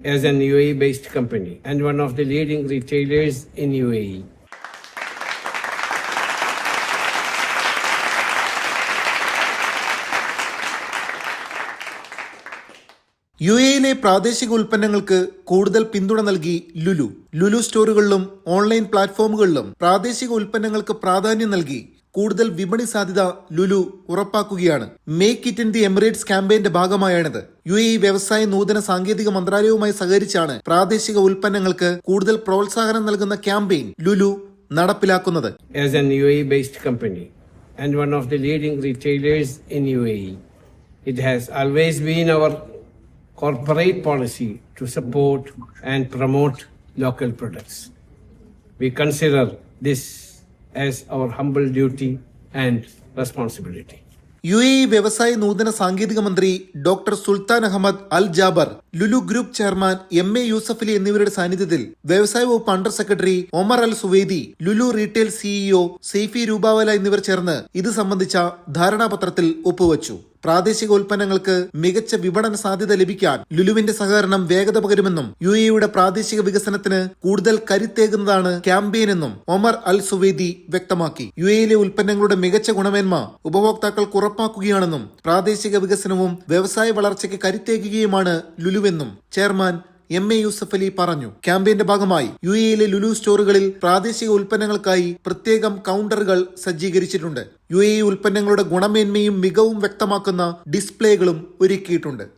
as an UAE based company and one of the leading retailers in E. UAE. U എയിലെ പ്രാദേശിക ഉൽപ്പന്നങ്ങൾക്ക് കൂടുതൽ പിന്തുണ നൽകി ലുലു ലുലു സ്റ്റോറുകളിലും ഓൺലൈൻ പ്ലാറ്റ്ഫോമുകളിലും പ്രാദേശിക ഉൽപ്പന്നങ്ങൾക്ക് പ്രാധാന്യം നൽകി കൂടുതൽ വിപണി സാധ്യത ലുലു ഉറപ്പാക്കുകയാണ് make it in the Emirates ക്യാമ്പയിന്റെ ഭാഗമായാണിത് യു എ വ്യവസായ നൂതന സാങ്കേതിക മന്ത്രാലയവുമായി സഹകരിച്ചാണ് പ്രാദേശിക ഉൽപ്പന്നങ്ങൾക്ക് കൂടുതൽ പ്രോത്സാഹനം നൽകുന്ന ക്യാമ്പയിൻ ലുലു നടപ്പിലാക്കുന്നത് as an UAE based company and one of the leading retailers in UAE. It has always been our corporate policy to support and promote local products. We consider this as our humble duty and responsibility. U A വ്യവസായ നൂതന സാങ്കേതിക മന്ത്രി doctor Sultan Ahmed Al Jaber Lulu group chairman M A Yusuffali എന്നിവരുടെ സാന്നിധ്യത്തിൽ വ്യവസായ വകുപ്പ് under secretary Omar Al Suwaidi Lulu retail CEO Saifee Rupawala എന്നിവർ ചേർന്ന് ഇത് സംബന്ധിച്ച ധാരണാപത്രത്തിൽ ഒപ്പുവച്ചു പ്രാദേശിക ഉൽപ്പന്നങ്ങൾക്ക് മികച്ച വിപണന സാധ്യത ലഭിക്കാൻ ലുലുവിന്റെ സഹകരണം വേഗത പകരുമെന്നും യു എയുടെ പ്രാദേശിക വികസനത്തിന് കൂടുതൽ കരുത്തേകുന്നതാണ് ക്യാമ്പയിൻ എന്നും ഒമർ അൽ സുവേദി വ്യക്തമാക്കി. യു എയിലെ ഉൽപ്പന്നങ്ങളുടെ മികച്ച ഗുണമേന്മ ഉപഭോക്താക്കൾക്ക് ഉറപ്പാക്കുകയാണെന്നും പ്രാദേശിക വികസനവും വ്യവസായ വളർച്ചയ്ക്ക് കരുത്തേകുകയുമാണ് ലുലുവെന്നും chairman M A Yusuf Ali പറഞ്ഞു. ക്യാമ്പയിന്റെ ഭാഗമായി യു എയിലെ ലുലു സ്റ്റോറുകളിൽ പ്രാദേശിക ഉൽപ്പന്നങ്ങൾക്കായി പ്രത്യേകം കൗണ്ടറുകൾ സജ്ജീകരിച്ചിട്ടുണ്ട്. യു എ ഉൽപ്പന്നങ്ങളുടെ ഗുണമേന്മയും മികവും വ്യക്തമാക്കുന്ന ഡിസ്പ്ലേകളും ഒരുക്കിയിട്ടുണ്ട്.